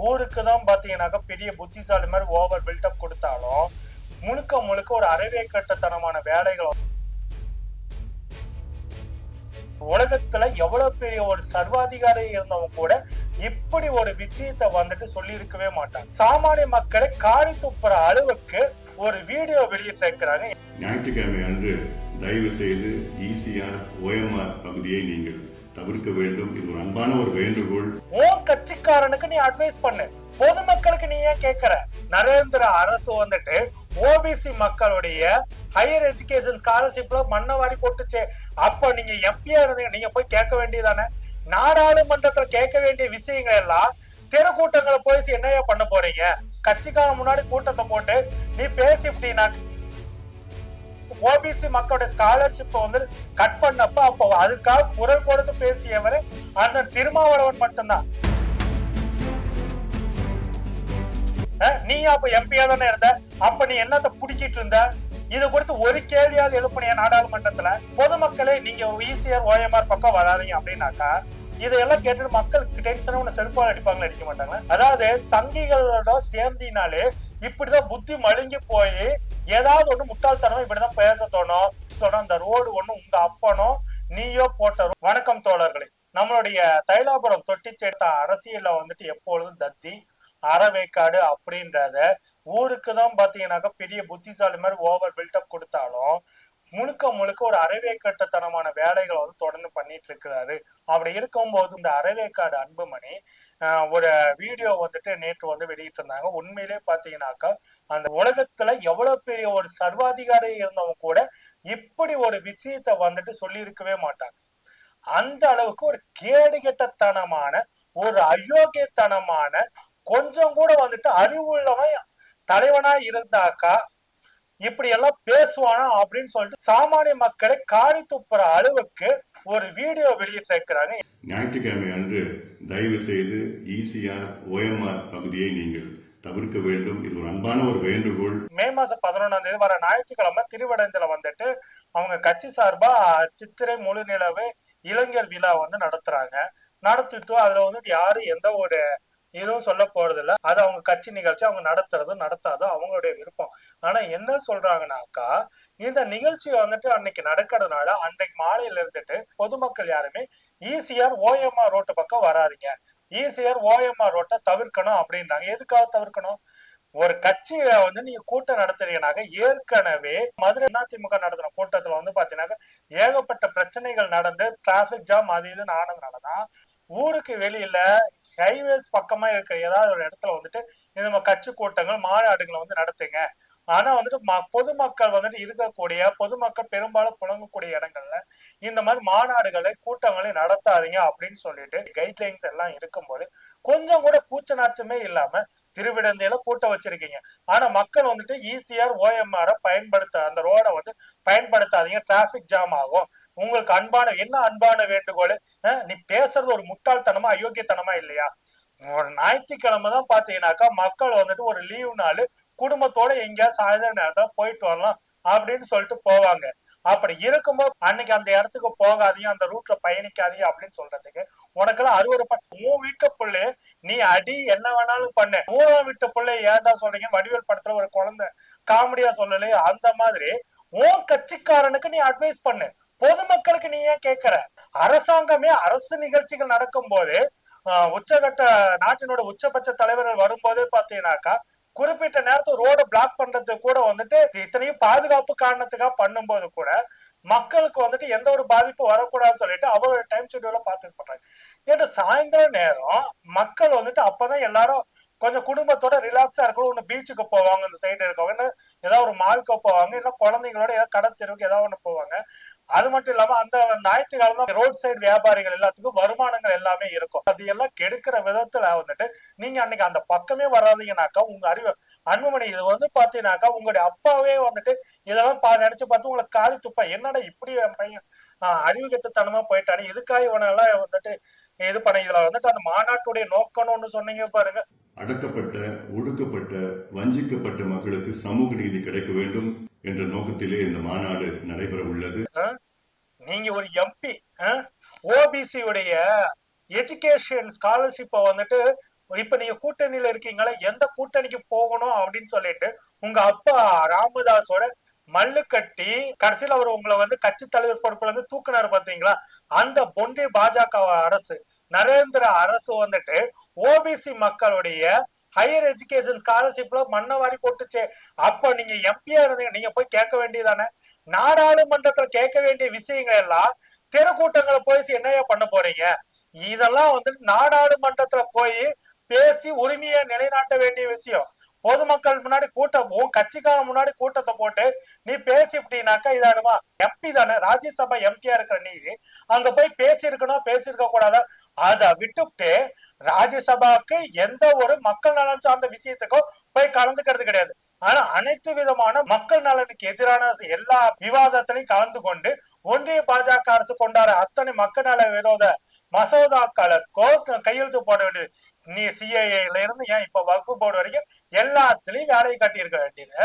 ஊருக்கு தான் பாத்தீங்கன்னாக்கா பெரிய புத்திசாலி மாதிரி ஓவர் பில்டப் கொடுத்தாலும் முழுக்க முழுக்க ஒரு அறவே கட்டத்தனமான வேலைகள் உலகத்துல எவ்வளவு பெரிய ஒரு சர்வாதிகாரி இருந்தவங்க கூட இப்படி ஒரு விஷயத்தை வந்துட்டு சொல்லி இருக்கவே மாட்டாங்க. சாமானிய மக்களை காரி துப்புற அளவுக்கு ஒரு வீடியோ வெளியிட்டு இருக்கிறாங்க. ஞாயிற்றுக்கிழமை அன்று தயவு செய்து ஈசிஆர் ஓஎம்ஆர் பகுதியை நீங்கள் தவிர்க்க வேண்டும். இது ஒரு அன்பான ஒரு வேண்டுகோள். உன் கட்சிக்காரனுக்கு நீ அட்வைஸ் பண்ணு. பொதுமக்களுக்கு நீ ஏன் கேக்குற? நரேந்திர அரசு வந்துட்டு ஓபிசி மக்களுடைய ஹையர் எஜுகேஷன் ஸ்காலர்ஷிப்ல மண்ணை வாரி போட்டுச்சு. அப்ப நீங்க எம்பியா இருந்தீங்க. நீங்க போய் கேட்க வேண்டியதானே? நாடாளுமன்றத்துல கேட்க வேண்டிய விஷயங்கள் எல்லாம் தெருக்கூட்டங்களை போய் என்னையா பண்ண போறீங்க? கட்சிக்காரன் முன்னாடி கூட்டத்தை போட்டு நீ பேசிவிட்டீங்கன்னா ஓபிசி மக்களுடைய ஸ்காலர்ஷிப்பை வந்து கட் பண்ணப்ப அப்போ அதுக்காக குரல் கொடுத்து பேசியவர் அந்த திருமாவளவன் மட்டும்தான். நீ அப்ப எம்பியா தானே இருந்த? அப்ப நீ என்னத்தை பிடிக்கிட்டு இருந்த? இது குறித்து ஒரு கேள்வியாவது எழுப்பினிய நாடாளுமன்றத்துல? பொதுமக்களே நீங்க ஈசிஆர் ஓஎம்ஆர் பக்கம் வராதீங்க அப்படின்னாக்கா இதையெல்லாம் கேட்டுட்டு மக்கள் டென்ஷன் ஒன்று செருப்பால் அடிப்பாங்களா அடிக்க மாட்டாங்களா? அதாவது சங்கிகளோட சேர்ந்தினாலே இப்படிதான் புத்தி மழுங்கி போய் ஏதாவது ஒண்ணு முட்டாள்தனமா இப்படிதான் பேச தோணும். தோணும் அந்த ரோடு ஒண்ணு உங்க அப்பனோ நீயோ போட்ட வணக்கம் தோழர்களே. நம்மளுடைய தைலாபுரம் தொட்டி சேர்த்த அரசியல்ல வந்துட்டு எப்பொழுதும் தத்தி அறவேக்காடு அப்படின்றத ஊருக்கு தான் பாத்தீங்கன்னாக்கா பெரிய புத்திசாலி மாதிரி ஓவர் பில்டப் கொடுத்தாலும் முழுக்க முழுக்க ஒரு அறவேக்கட்டத்தனமான வேலைகளை வந்து தொடர்ந்து பண்ணிட்டு இருக்கிறாரு அப்படி இருக்கும்போது இந்த அறவேக்காடு அன்புமணி ஆஹ், ஒரு வீடியோ வந்துட்டு நேற்று வந்து வெளியிட்டு இருந்தாங்க உண்மையிலே பாத்தீங்கன்னாக்கா அந்த உலகத்துல எவ்வளவு பெரிய ஒரு சர்வாதிகாரி இருந்தவங்க கூட இப்படி ஒரு விஷயத்தை வந்துட்டு சொல்லி இருக்கவே மாட்டாங்க. அந்த அளவுக்கு ஒரு கேடுகெட்டத்தனமான ஒரு அயோக்கியத்தனமான கொஞ்சம் கூட வந்துட்டு அறிவுள்ளவன் தலைவனா இருந்தாக்கா இப்படி எல்லாம் பேசுவானா அப்படின்னு சொல்லிட்டு சாமானிய மக்களை காரி துப்புற அளவுக்கு ஒரு வீடியோ வெளியிட்டு இருக்கிறாங்க ஞாயிற்றுக்கிழமை அன்று தயவு செய்து ஈசிஆர் ஓஎம்ஆர் பகுதியை நீங்கள் தவிர்க்க வேண்டும். இது ஒரு அன்பான ஒரு வேண்டுகோள். மே மாசம் பதினொன்னாம் தேதி வர ஞாயிற்றுக்கிழமை திருவடத்துல வந்துட்டு அவங்க கட்சி சார்பா சித்திரை முழு நிலவு இளைஞர் விழா வந்து நடத்துறாங்க. நடத்திட்டு அதுல வந்துட்டு யாரும் எந்த ஒரு இதுவும் சொல்ல போறது இல்ல அது அவங்க கட்சி நிகழ்ச்சி அவங்க நடத்துறது நடத்தாதோ. அவங்களுடைய விருப்பம். ஆனா என்ன சொல்றாங்கன்னாக்கா இந்த நிகழ்ச்சி வந்துட்டு அன்னைக்கு நடக்கிறதுனால அன்னைக்கு மாலையில இருந்துட்டு பொதுமக்கள் யாருமே ஈசிஆர் ஓஎம்ஆர் ரோட்டு பக்கம் வராதீங்க. ஈசிஆர் ஓஎம்ஆர் ரோட்டை தவிர்க்கணும் அப்படின்றாங்க. எதுக்காக தவிர்க்கணும்? ஒரு கட்சியில வந்து நீங்க கூட்டம் நடத்துறீங்கனாக்க ஏற்கனவே மதுரை அதிமுக நடத்தின கூட்டத்துல வந்து பாத்தீங்கன்னாக்க ஏகப்பட்ட பிரச்சனைகள் நடந்து டிராபிக் ஜாம் அது இதுன்னு ஆனதுனாலதான் ஊருக்கு வெளியில ஹைவேஸ் பக்கமா இருக்கிற ஏதாவது ஒரு இடத்துல வந்துட்டு இந்த நம்ம கட்சி கூட்டங்கள் மாநாடுகளை வந்து நடத்துங்க. ஆனா வந்துட்டு ம- பொதுமக்கள் வந்துட்டு இருக்கக்கூடிய பொதுமக்கள் பெரும்பாலும் புழங்கக்கூடிய இடங்கள்ல இந்த மாதிரி மாநாடுகளை கூட்டங்களை நடத்தாதீங்க அப்படின்னு சொல்லிட்டு கைட்லைன்ஸ் எல்லாம் இருக்கும்போது கொஞ்சம் கூட கூச்ச நாச்சமே இல்லாம திருவிடந்தையில கூட்டம் வச்சிருக்கீங்க. ஆனா மக்கள் வந்துட்டு ஈசிஆர் ஓஎம்ஆர பயன்படுத்த அந்த ரோடை வந்து பயன்படுத்தாதீங்க. டிராபிக் ஜாம் ஆகும். உங்களுக்கு அன்பான என்ன அன்பான வேண்டுகோள்? நீ பேசுறது ஒரு முட்டாள்தனமா அயோக்கியத்தனமா இல்லையா? ஒரு ஞாயிற்றுக்கிழமை தான் பாத்தீங்கன்னாக்கா மக்கள் வந்துட்டு ஒரு லீவு நாள் குடும்பத்தோட எங்கேயாவது சாயந்தர நேரத்தில் போயிட்டு வரலாம் அப்படின்னு சொல்லிட்டு போவாங்க. அப்படி இருக்கும்போது அன்னைக்கு அந்த இடத்துக்கு போகாதீங்க அந்த ரூட்ல பயணிக்காதீங்க அப்படின்னு சொல்றதுக்கு உனக்கெல்லாம் அறுவறுப்பா உன் வீட்டு பிள்ளை நீ அடி என்ன வேணாலும் பண்ணு. மூணாம் வீட்டு பிள்ளை ஏன்டா சொல்றீங்க வடிவேல் படத்துல ஒரு குழந்தை காமெடியா சொல்லலையே அந்த மாதிரி உன் கட்சிக்காரனுக்கு நீ அட்வைஸ் பண்ணு. பொதுமக்களுக்கு நீ ஏன் கேட்கற அரசாங்கமே அரசு நிகழ்ச்சிகள் நடக்கும் போது உச்சகட்ட நாட்டினோட உச்சபட்ச தலைவர்கள் வரும்போதே பாத்தீங்கன்னாக்கா குறிப்பிட்ட நேரத்தை ரோட பிளாக் பண்றது கூட வந்துட்டு இத்தனையும் பாதுகாப்பு காரணத்துக்காக பண்ணும்போது கூட மக்களுக்கு வந்துட்டு எந்த ஒரு பாதிப்பும் வரக்கூடாதுன்னு சொல்லிட்டு அவரோட டைம் ஷெட்யூல பார்த்து பண்றாங்க ஏன்னா சாயந்தர நேரம் மக்கள் வந்துட்டு அப்பதான் எல்லாரும் கொஞ்சம் குடும்பத்தோட ரிலாக்ஸா இருக்கணும். ஒன்று பீச்சுக்கு போவாங்க இந்த சைடு இருக்கவங்க. ஏதாவது ஒரு மால்க்கு போவாங்க. இல்ல குழந்தைங்களோட ஏதாவது கடை தெருவுக்கு ஏதாவது ஒன்று போவாங்க. அது மட்டும் இல்லாம அந்த ஞாயிற்றுக்கிழமை தான் ரோட் சைடு வியாபாரிகள் எல்லாத்துக்கும் வருமானங்கள் எல்லாமே இருக்கும். அது எல்லாம் கெடுக்கிற விதத்துல வந்துட்டு நீங்க அன்னைக்கு அந்த பக்கமே வராதீங்கனாக்கா உங்க அறிவு அன்புமணி இது வந்து பாத்தீங்கன்னாக்கா உங்களுடைய அப்பாவே வந்துட்டு இதெல்லாம் பா நினைச்சு பார்த்து உங்களுக்கு காலி துப்பா. என்னடா இப்படி என் பையன் அறிவு கெட்டுத்தனமா போயிட்டானே இதுக்காக இவனெல்லாம் வந்துட்டு இது பண்ண இதுல வந்துட்டு அந்த மாநாட்டுடைய நோக்கம்னு ஒண்ணு சொன்னீங்க பாருங்க. அடக்கப்பட்ட ஒடுக்கப்பட்ட வஞ்சிக்கப்பட்ட மக்களுக்கு சமூக நீதி கிடைக்க வேண்டும் என்ற நோக்கத்திலே இந்த மாநாடு நடைபெற உள்ளது நீங்க ஒரு எம்பி ஓபிசி உடைய எஜுகேஷன் ஸ்காலர்ஷிப்பை வந்துட்டு இப்ப நீங்க கூட்டணியில இருக்கீங்களா எந்த கூட்டணிக்கு போகணும் அப்படின்னு சொல்லிட்டு உங்க அப்பா ராமதாஸோட மல்லு கட்டி கடைசியில அவர் உங்களை வந்து கட்சி தலைவர் பொறுப்புல இருந்து தூக்குனாரு பாத்தீங்களா? அந்த பொண்டி பாஜக அரசு நரேந்திர அரசு வந்துட்டு ஓபிசி மக்களுடைய ஹையர் எஜுகேஷன் ஸ்காலர்ஷிப்ல மண்ணவாரி போட்டுச்சு. அப்ப நீங்க எம்பியா இருந்தீங்க. நீங்க போய் கேட்க வேண்டியதானே? நாடாளுமன்றத்துல கேட்க வேண்டிய விஷயங்கள் எல்லாம் தெருக்கூட்டங்களை போய் என்னையா பண்ண போறீங்க? இதெல்லாம் வந்து நாடாளுமன்றத்துல போய் பேசி உரிமையை நிலைநாட்ட வேண்டிய விஷயம். பொதுமக்கள் முன்னாடி கூட்டம் உன் கட்சிக்காரன் முன்னாடி கூட்டத்தை போட்டு நீ பேசிவிட்டீனாக்கா இதாடுமா எம்பி தானே ராஜ்யசபா எம்பியா இருக்கிற நீ. அங்க போய் பேசியிருக்கணும் பேசியிருக்க கூடாதா? அதை விட்டுவிட்டு ராஜ்யசபாக்கு எந்த ஒரு மக்கள் நலன் சார்ந்த விஷயத்துக்கும் போய் கலந்துக்கிறது கிடையாது. ஆனா அனைத்து விதமான மக்கள் நலனுக்கு எதிரான எல்லா விவாதத்திலையும் கலந்து கொண்டு ஒன்றிய பாஜக அரசு கொண்டாட அத்தனை மக்கள் நல விரோத மசோதாக்களுக்கோ கையெழுத்து போட வேண்டியது. நீ சிஐஏல இருந்து ஏன் இப்ப வகுப்பு போர்டு வரைக்கும் எல்லாத்துலயும் வேலையை காட்டி இருக்க வேண்டியது?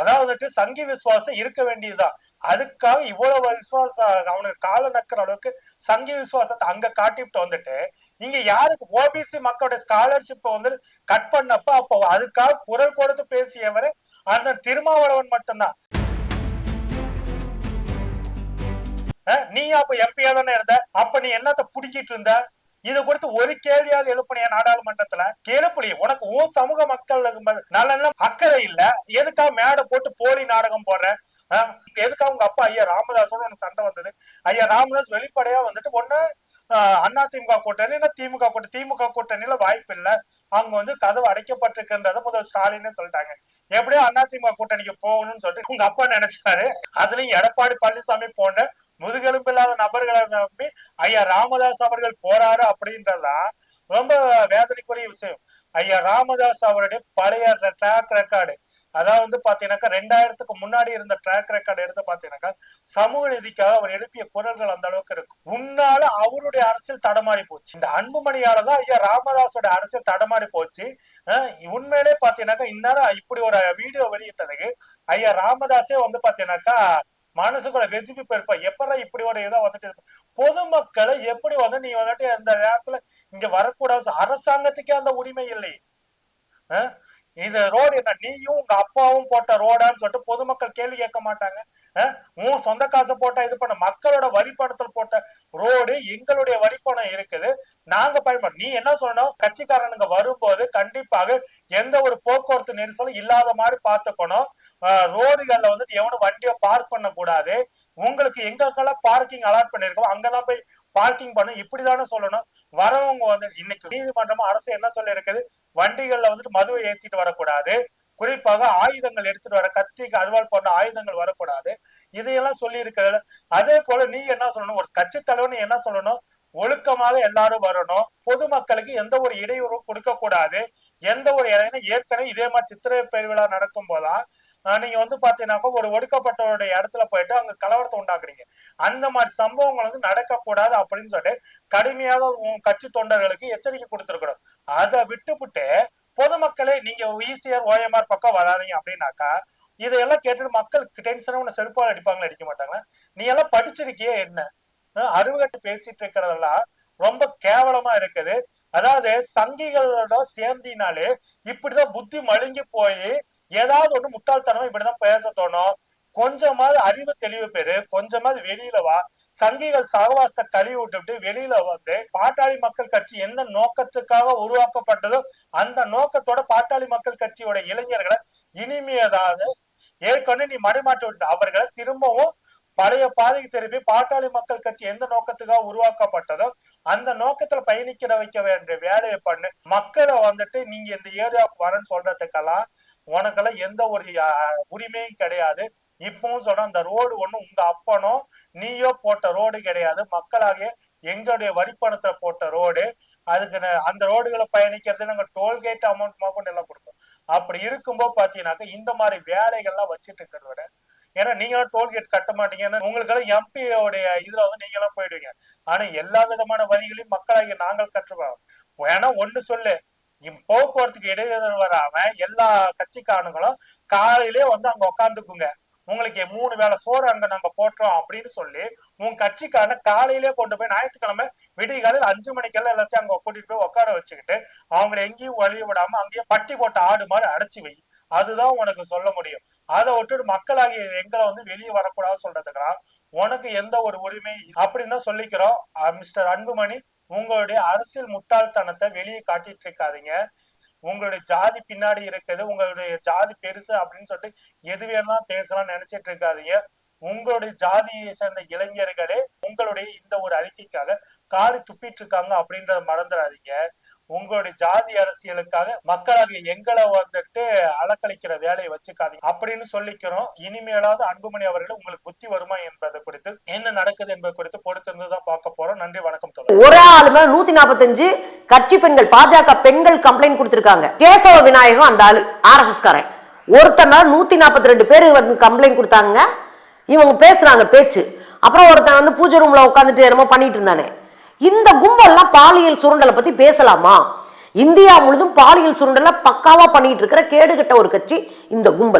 அதாவது சங்கி விசுவாசம் இருக்க வேண்டியதுதான். அதுக்காக இவ்வளவு விசுவாசம் அவனுக்கு கால நக்கிற அளவுக்கு சங்கி விசுவாசத்தை அங்க காட்டிவிட்டு வந்துட்டு இங்க யாருக்கு? ஓபிசி மக்களோட ஸ்காலர்ஷிப் வந்து கட் பண்ணப்ப அப்போ அதுக்காக குரல் கொடுத்து பேசியவர் அந்த திருமாவளவன் மட்டும்தான். நீ அப்ப எம்பியா தானே இருந்த? அப்ப நீ என்னத்த புடிக்கிட்டு இருந்த? இது குறித்து ஒரு கேள்வியாவது எழுப்பினிய நாடாளுமன்றத்துல? எழுப்புலி உனக்கு உன் சமூக மக்கள் நல்ல அக்கறை இல்ல. எதுக்காக மேடை போட்டு போலி நாடகம் போடுற? எதுக்காக உங்க அப்பா ஐயா ராமதாஸோட உனக்கு சண்டை வந்தது? ஐயா ராமதாஸ் வெளிப்படையா வந்துட்டு ஒண்ணு அண்ணா திமுக கூட்டணி இல்ல திமுக கூட்டணி திமுக கூட்டணியில வாய்ப்பு இல்ல. அவங்க வந்து கதவு அடைக்கப்பட்டிருக்குன்றத முதல் ஸ்டாலின்னு சொல்லிட்டாங்க. எப்படியோ அண்ணா திமுக கூட்டணிக்கு போகணும்னு சொல்லிட்டு உங்க அப்பா நினைச்சாரு. அதுலயும் எடப்பாடி பழனிசாமி போன்ற முதுகெலும்பில்லாத நபர்களை நம்பி ஐயா ராமதாஸ் அவர்கள் போறாரு அப்படின்றதுதான் ரொம்ப வேதனைக்குரிய விஷயம். ஐயா ராமதாஸ் அவருடைய பழைய ட்ராக் ரெக்கார்டு அதாவது வந்து பாத்தீங்கன்னாக்கா ரெண்டாயிரத்துக்கு முன்னாடி இருந்த ட்ராக் ரெக்கார்டு எடுத்து பாத்தீங்கன்னாக்கா சமூக நீதிக்காக அவர் எழுப்பிய குரல்கள் அந்த அளவுக்கு இருக்கும் உன்னால அவருடைய அரசியல் தடமாறி போச்சு. இந்த அன்புமணியால தான் ஐயா ராமதாஸோட அரசியல் தடமாறி போச்சு. உண்மையிலே பாத்தீங்கன்னாக்கா இந்நேரம் இப்படி ஒரு வீடியோ வெளியிட்டதுக்கு ஐயா ராமதாஸே வந்து பாத்தீங்கன்னாக்கா மனசுக்குள்ள வெதுப்பி போயிருப்ப. எப்படா இப்படி ஒரு இதை வந்துட்டு பொதுமக்களை எப்படி வந்து நீ வந்துட்டு இந்த நேரத்துல இங்க வரக்கூடாது அரசாங்கத்துக்கே அந்த உரிமை இல்லை. அஹ்? இது ரோடு என்ன? நீயும் உங்க அப்பாவும் போட்ட ரோடான்னு சொல்லிட்டு பொதுமக்கள் கேள்வி கேட்க மாட்டாங்க. உன் சொந்த காசை போட்ட இது பண்ண மக்களோட வரிப்பணத்தில் போட்ட ரோடு எங்களுடைய வரிப்பணம் இருக்குது. நாங்க பயன்படும் நீ என்ன சொல்லணும்? கட்சிக்காரனுங்க வரும்போது கண்டிப்பாக எந்த ஒரு போக்குவரத்து நெரிசலும் இல்லாத மாதிரி பார்த்துக்கணும். ரோடுகள்ல வந்துட்டு எவனும் வண்டியை பார்க் பண்ண கூடாது உங்களுக்கு எங்கெங்கெல்லாம் பார்க்கிங் அலாட் பண்ணிருக்கோம் அங்கதான் போய் பார்க்கிங் பண்ணும் இப்படிதானே சொல்லணும். வரவங்க வந்து இன்னைக்கு நீதிமன்றமும் அரசு என்ன சொல்லி இருக்குது வண்டிகள்ல வந்துட்டு மதுவை ஏத்திட்டு வரக்கூடாது. குறிப்பாக ஆயுதங்கள் எடுத்துட்டு வர கத்தி அருவாள் போன்ற ஆயுதங்கள் வரக்கூடாது. இதையெல்லாம் சொல்லி இருக்கிறது அதே போல நீ என்ன சொல்லணும்? ஒரு கட்சி தலைவர் என்ன சொல்லணும்? ஒழுக்கமாக எல்லாரும் வரணும். பொதுமக்களுக்கு எந்த ஒரு இடையூறும் கொடுக்க கூடாது எந்த ஒரு ஏற்கனவே இதே மாதிரி சித்திரை பெருவிழா நடக்கும் போதான் நீங்க வந்து பாத்தீங்கன்னாக்கா ஒரு ஒடுக்கப்பட்டவருடைய இடத்துல போயிட்டு அங்க கலவரத்தை உண்டாக்குறீங்க. அந்த மாதிரி சம்பவங்கள் வந்து நடக்கக்கூடாது அப்படின்னு சொல்லிட்டு கடுமையாக உன் கட்சி தொண்டர்களுக்கு எச்சரிக்கை கொடுத்துருக்கணும் அதை விட்டுவிட்டு பொதுமக்களே நீங்க ஈசிஆர் ஓஎம்ஆர் பக்கம் வராதீங்க அப்படின்னாக்கா இதையெல்லாம் கேட்டுட்டு மக்களுக்கு டென்ஷனா உன்னை செருப்பால் அடிப்பாங்களா அடிக்க மாட்டாங்களா? நீ எல்லாம் படிச்சிருக்கியே என்ன? அஹ் அருவகட்டு பேசிட்டு இருக்கிறதெல்லாம் ரொம்ப கேவலமா இருக்குது. அதாவது சங்கிகளோட சேர்ந்தினாலே இப்படிதான் புத்தி மழுங்கி போய் ஏதாவது ஒண்ணு முட்டாள்தனமா இப்படிதான் பேச தோணும். கொஞ்சமாவது அறிவு தெளிவு பெரு கொஞ்சமாவது வெளியில வா. சங்கிகள் சகவாசத்தை கழுவி விட்டுட்டு வெளியில வந்து பாட்டாளி மக்கள் கட்சி எந்த நோக்கத்துக்காக உருவாக்கப்பட்டதோ அந்த நோக்கத்தோட பாட்டாளி மக்கள் கட்சியோட இளைஞர்களை இனிமையதாவது ஏற்கனவே நீ மடைமாற்றி விட்ட அவர்களை திரும்பவும் பழைய பாதைக்கு திரும்பி பாட்டாளி மக்கள் கட்சி எந்த நோக்கத்துக்காக உருவாக்கப்பட்டதோ அந்த நோக்கத்துல பயணிக்கிற வைக்க வேண்டிய வேலையை பண்ணு. மக்களை வந்துட்டு நீங்க இந்த ஏரியாவுக்கு வரேன்னு சொல்றதுக்கெல்லாம் உனக்கெல்லாம் எந்த ஒரு உரிமையும் கிடையாது. இப்பவும் சொல்ற அந்த ரோடு ஒண்ணு உங்க அப்பனோ நீயோ போட்ட ரோடு கிடையாது. மக்களாகிய எங்களுடைய வரிப்பணத்துல போட்ட ரோடு. அதுக்கு அந்த ரோடுகளை பயணிக்கிறது நாங்க டோல்கேட் அமௌண்ட் மாக்கொண்டு எல்லாம் கொடுப்போம். அப்படி இருக்கும்போது பார்த்தீங்கன்னாக்கா இந்த மாதிரி வேலைகள்லாம் வச்சுட்டு இருக்கிறத விட ஏன்னா நீங்க டோல்கேட் கட்ட மாட்டீங்கன்னா உங்களுக்கெல்லாம் எம்பியோடைய இதுல வந்து நீங்க எல்லாம் போயிடுவீங்க. ஆனா எல்லா விதமான வரிகளையும் மக்களாகிய நாங்கள் கற்றுவோம் வேணா ஒண்ணு சொல்லு போக்குவரத்துக்கு இடையூறு வராம எல்லா கட்சிக்காரனுங்களும் காலையிலே வந்து அங்க உட்காந்துக்குங்க உங்களுக்கு மூணு வேளை சோறு அங்க நாங்க போட்டுறோம் அப்படின்னு சொல்லி உன் கட்சிக்கான காலையிலே கொண்டு போய் ஞாயிற்றுக்கிழமை விடிய காலையில் அஞ்சு மணிக்கெல்லாம் எல்லாத்தையும் அங்க கூட்டிட்டு போய் உட்கார வச்சுக்கிட்டு அவங்களை எங்கேயும் வழி விடாம அங்கேயே பட்டி போட்ட ஆடு மாதிரி அடைச்சு வை. அதுதான் உனக்கு சொல்ல முடியும். அதை விட்டுட்டு மக்களாகிய எங்களை வந்து வெளியே வரக்கூடாது சொல்றதுக்கெல்லாம் உனக்கு எந்த ஒரு உரிமை அப்படின்னு தான் சொல்லிக்கிறோம். மிஸ்டர் அன்புமணி உங்களுடைய அரசியல் முட்டாள்தனத்தை வெளியே காட்டிட்டு இருக்காதீங்க உங்களுடைய ஜாதி பின்னாடி இருக்குது உங்களுடைய ஜாதி பெருசு அப்படின்னு சொல்லிட்டு எது வேணாலும் பேசலாம் நினைச்சிட்டு இருக்காதீங்க உங்களுடைய ஜாதியை சேர்ந்த இளைஞர்களே உங்களுடைய இந்த ஒரு அறிக்கைக்காக காடு துப்பிட்டு இருக்காங்க அப்படின்றத மறந்துடாதீங்க. உங்களுடைய ஜாதி அரசியலுக்காக மக்களாகிய எங்களை வந்துட்டு அலக்கழிக்கிற வேலையை வச்சுக்காதீங்க அப்படின்னு சொல்லிக்கிறோம். இனிமேலாவது அன்புமணி அவர்கள் உங்களுக்கு புத்தி வருமா என்பது குறித்து என்ன நடக்குது என்பது குறித்து பொறுத்திருந்து தான் பார்க்க போறோம். நன்றி வணக்கம் தோழர். ஒரே ஆளுமே நூத்தி நாற்பத்தஞ்சு கட்சி பெண்கள் பாஜக பெண்கள் கம்ப்ளைண்ட் கொடுத்திருக்காங்க. கேசவ விநாயகம் அந்த ஆளு ஆர்எஸ்எஸ் காரன் ஒருத்தர் நூத்தி நாற்பத்தி ரெண்டு பேர் வந்து கம்ப்ளைண்ட் கொடுத்தாங்க. இவங்க பேசுறாங்க பேச்சு. அப்புறம் ஒருத்தன் வந்து பூஜை ரூம்ல உட்காந்துட்டு என்னமோ பண்ணிட்டு இருந்தானே. இந்த கும்பல்லாம் பாலியல் சுரண்டலை பத்தி பேசலாமா? இந்தியா முழுதும் பாலியல் சுரண்டலை பக்காவா பண்ணிட்டு இருக்கிற கேடுகட்ட ஒரு கட்சி இந்த கும்பல்.